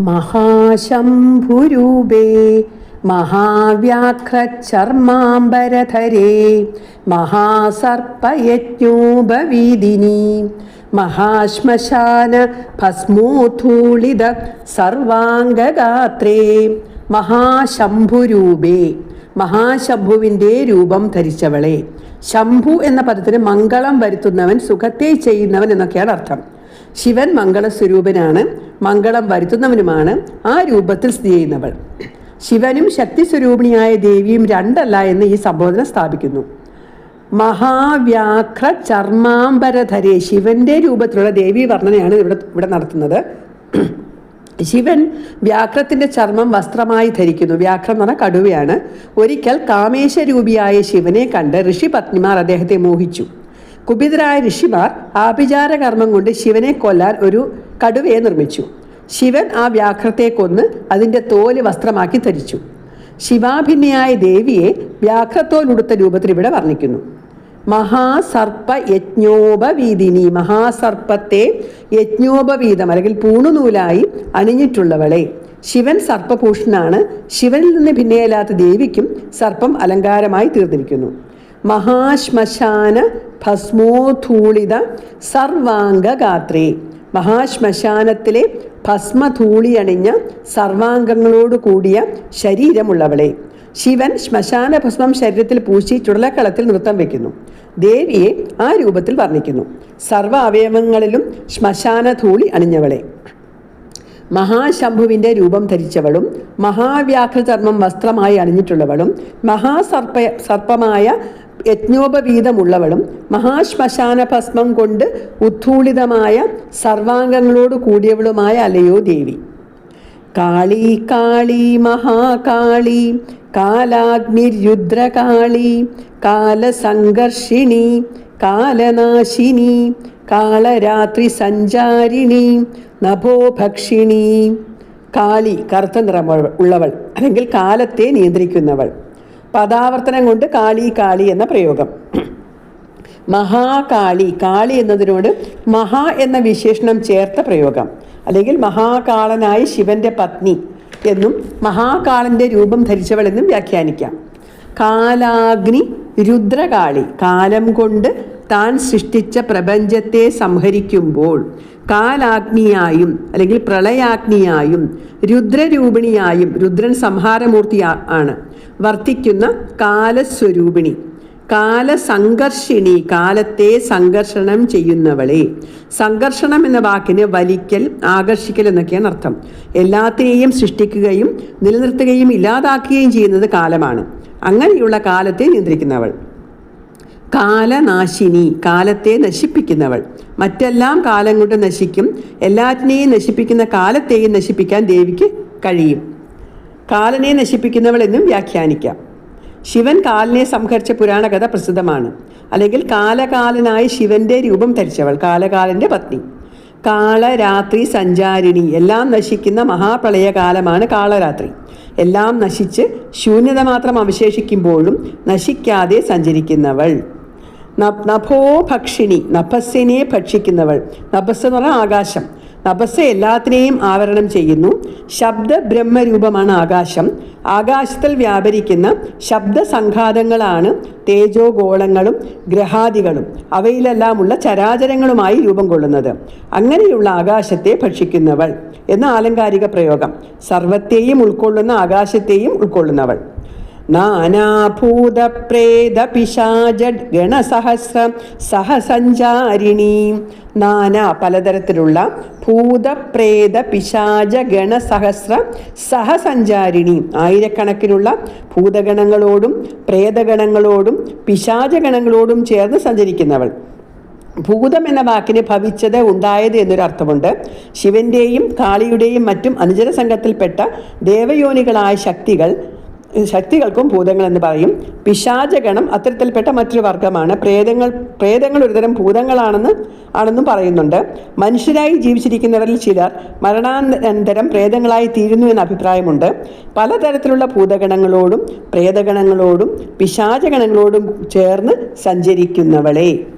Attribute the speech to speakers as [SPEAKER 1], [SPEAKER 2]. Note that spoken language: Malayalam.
[SPEAKER 1] മഹാശംഭുരൂപേ മഹാവ്യാഘ്രചർമാംബരധരേ മഹാസർപ്പയജ്ഞോപവീദിനി മഹാശ്മശാന ഭസ്മോധൂളിത സർവാംഗഗാത്രേ മഹാശംഭുരൂപേ. മഹാശംഭുവിന്റെ രൂപം ധരിച്ചവളെ. ശംഭു എന്ന പദത്തിന് മംഗളം വരുത്തുന്നവൻ സുഖത്തെ ചെയ്യുന്നവൻ എന്നൊക്കെയാണ് അർത്ഥം. ശിവൻ മംഗളസ്വരൂപനാണ് മംഗളം വരുത്തുന്നവനുമാണ് ആ രൂപത്തിൽ സ്ഥിതി ചെയ്യുന്നവൾ. ശിവനും ശക്തി സ്വരൂപിണിയായ ദേവിയും രണ്ടല്ല എന്ന് ഈ സംബോധന സ്ഥാപിക്കുന്നു. മഹാവ്യാഘ്ര ചർമാംബരധരെ ശിവന്റെ രൂപത്തിലുള്ള ദേവി വർണനയാണ് ഇവിടെ ഇവിടെ നടത്തുന്നത്. ശിവൻ വ്യാഘ്രത്തിന്റെ ചർമ്മം വസ്ത്രമായി ധരിക്കുന്നു. വ്യാഘ്രം എന്ന് പറഞ്ഞാൽ കടുവയാണ്. ഒരിക്കൽ കാമേശരൂപിയായ ശിവനെ കണ്ട് ഋഷിപത്നിമാർ അദ്ദേഹത്തെ മോഹിച്ചു. കുപിതരായ ഋഷിമാർ ആഭിചാര കർമ്മം കൊണ്ട് ശിവനെ കൊല്ലാൻ ഒരു കടുവയെ നിർമ്മിച്ചു. ശിവൻ ആ വ്യാഘ്രത്തെ കൊന്ന് അതിന്റെ തോൽ വസ്ത്രമാക്കി ധരിച്ചു. ശിവാഭിന്നയായ ദേവിയെ വ്യാഘ്രത്തോലുടുത്ത രൂപത്തിൽ ഇവിടെ വർണിക്കുന്നു. മഹാസർപ്പ യജ്ഞോപവീതിനി മഹാസർപ്പത്തെ യജ്ഞോപവീതം അല്ലെങ്കിൽ പൂണുനൂലായി അണിഞ്ഞിട്ടുള്ളവളെ. ശിവൻ സർപ്പഭൂഷണാണ്. ശിവനിൽ നിന്ന് ഭിന്നയല്ലാത്ത ദേവിക്കും സർപ്പം അലങ്കാരമായി തീർന്നിരിക്കുന്നു. മഹാശ്മശാന ഭസ്മോധൂളിത സർവാംഗഗാത്രേ. മഹാശ്മശാനത്തിലെ ഭസ്മധൂളി അണിഞ്ഞ സർവാംഗങ്ങളോട് കൂടിയ ശരീരമുള്ളവളെ. ശിവൻ ശ്മശാന ഭസ്മം ശരീരത്തിൽ പൂശി ചുടലക്കളത്തിൽ നൃത്തം വയ്ക്കുന്നു ദേവിയെ ആ രൂപത്തിൽ വർണിക്കുന്നു. സർവ അവയവങ്ങളിലും ശ്മശാന ധൂളി അണിഞ്ഞവളെ. മഹാശംഭുവിന്റെ രൂപം ധരിച്ചവളും മഹാവ്യാഘ്രചർമ്മം വസ്ത്രമായി അണിഞ്ഞിട്ടുള്ളവളും മഹാസർപ്പ സർപ്പമായ യജ്ഞോപവീതമുള്ളവളും മഹാശ്മശാന ഭസ്മം കൊണ്ട് ഉദ്ധൂളിതമായ സർവാംഗങ്ങളോട് കൂടിയവളുമായ അലയോ ദേവി. കാളി കാളി മഹാകാളി കാലാഗ്നിരുദ്രകാളി കാലസംഘർഷിണി കാലനാശിനി കാളരാത്രി സഞ്ചാരിണി നഭോഭക്ഷിണി. കാളി കറുത്ത നിറമുള്ളവൾ അല്ലെങ്കിൽ കാലത്തെ നിയന്ത്രിക്കുന്നവൾ. പദാവർത്തനം കൊണ്ട് കാളി കാളി എന്ന പ്രയോഗം. മഹാകാളി കാളി എന്നതിനോട് മഹാ എന്ന വിശേഷണം ചേർത്ത പ്രയോഗം. അല്ലെങ്കിൽ മഹാകാളനായ ശിവന്റെ പത്നി എന്നും മഹാകാളന്റെ രൂപം ധരിച്ചവളെന്നും വ്യാഖ്യാനിക്കാം. കാലാഗ്നി രുദ്രകാളി കാലം കൊണ്ട് താൻ സൃഷ്ടിച്ച പ്രപഞ്ചത്തെ സംഹരിക്കുമ്പോൾ കാലാഗ്നിയായും അല്ലെങ്കിൽ പ്രളയാഗ്നിയായും രുദ്രരൂപിണിയായും രുദ്രൻ സംഹാരമൂർത്തി ആണ്. വർത്തിക്കുന്ന കാലസ്വരൂപിണി കാലസംഘർഷിണി കാലത്തെ സംഘർഷണം ചെയ്യുന്നവളെ. സംഘർഷണം എന്ന വാക്കിന് വലിക്കൽ ആകർഷിക്കൽ എന്നൊക്കെയാണ് അർത്ഥം. എല്ലാത്തിനെയും സൃഷ്ടിക്കുകയും നിലനിർത്തുകയും ഇല്ലാതാക്കുകയും ചെയ്യുന്നത് കാലമാണ്. അങ്ങനെയുള്ള കാലത്തെ നിയന്ത്രിക്കുന്നവൾ. കാലനാശിനി കാലത്തെ നശിപ്പിക്കുന്നവൾ. മറ്റെല്ലാം കാലം കൊണ്ട് നശിക്കും. എല്ലാറ്റിനെയും നശിപ്പിക്കുന്ന കാലത്തെയും നശിപ്പിക്കാൻ ദേവിക്ക് കഴിയും. കാലനെ നശിപ്പിക്കുന്നവൾ എന്നും വ്യാഖ്യാനിക്കാം. ശിവൻ കാലിനെ സംഹരിച്ച പുരാണകഥ പ്രസിദ്ധമാണ്. അല്ലെങ്കിൽ കാലകാലനായ ശിവന്റെ രൂപം ധരിച്ചവൾ കാലകാലന്റെ പത്നി. കാളരാത്രി സഞ്ചാരിണി എല്ലാം നശിക്കുന്ന മഹാപ്രളയകാലമാണ് കാളരാത്രി. എല്ലാം നശിച്ച് ശൂന്യത മാത്രം അവശേഷിക്കുമ്പോഴും നശിക്കാതെ സഞ്ചരിക്കുന്നവൾ. നഭോ ഭക്ഷിണി നഭസ്സിനെ ഭക്ഷിക്കുന്നവൾ. നഭസ് എന്ന് പറഞ്ഞാൽ ആകാശം. നഭസ് എല്ലാത്തിനെയും ആവരണം ചെയ്യുന്നു. ശബ്ദ ബ്രഹ്മരൂപമാണ് ആകാശം. ആകാശത്തിൽ വ്യാപരിക്കുന്ന ശബ്ദ സംഘാതങ്ങളാണ് തേജോഗോളങ്ങളും ഗ്രഹാദികളും. അവയിലെല്ലാമുള്ള ചരാചരങ്ങളുമായി രൂപം കൊള്ളുന്നത്. അങ്ങനെയുള്ള ആകാശത്തെ ഭക്ഷിക്കുന്നവൾ എന്ന ആലങ്കാരിക പ്രയോഗം. സർവത്തെയും ഉൾക്കൊള്ളുന്ന ആകാശത്തെയും ഉൾക്കൊള്ളുന്നവൾ. നാനാഭൂതപ്രേതപിശാജഡ് ഗണസഹസ്ര സഹസഞ്ചാരിണി. നാനാ പലതരത്തിലുള്ള ഭൂതപ്രേത പിശാച ഗണസഹസ്ര സഹസഞ്ചാരിണി. ആയിരക്കണക്കിനുള്ള ഭൂതഗണങ്ങളോടും പ്രേതഗണങ്ങളോടും പിശാചഗണങ്ങളോടും ചേർന്ന് സഞ്ചരിക്കുന്നവൾ. ഭൂതം എന്ന വാക്കിന് ഭവിച്ചത് ഉണ്ടായത് എന്നൊരു അർത്ഥമുണ്ട് ശിവന്റെയും കാളിയുടെയും മറ്റും അനുചര സംഘത്തിൽപ്പെട്ട ദേവയോനികളായ ശക്തികൾ ശക്തികൾക്കും ഭൂതങ്ങൾ എന്ന് പറയും. പിശാചഗണം അത്തരത്തിൽപ്പെട്ട മറ്റൊരു വർഗമാണ് പ്രേതങ്ങൾ പ്രേതങ്ങൾ ഒരുതരം ഭൂതങ്ങളാണെന്ന് ആണെന്നും പറയുന്നുണ്ട്. മനുഷ്യരായി ജീവിച്ചിരിക്കുന്നവരിൽ ചിലർ മരണാനന്തരം പ്രേതങ്ങളായി തീരുന്നു എന്ന അഭിപ്രായമുണ്ട്. പലതരത്തിലുള്ള ഭൂതഗണങ്ങളോടും പ്രേതഗണങ്ങളോടും പിശാചഗണങ്ങളോടും ചേർന്ന് സഞ്ചരിക്കുന്നവളെ.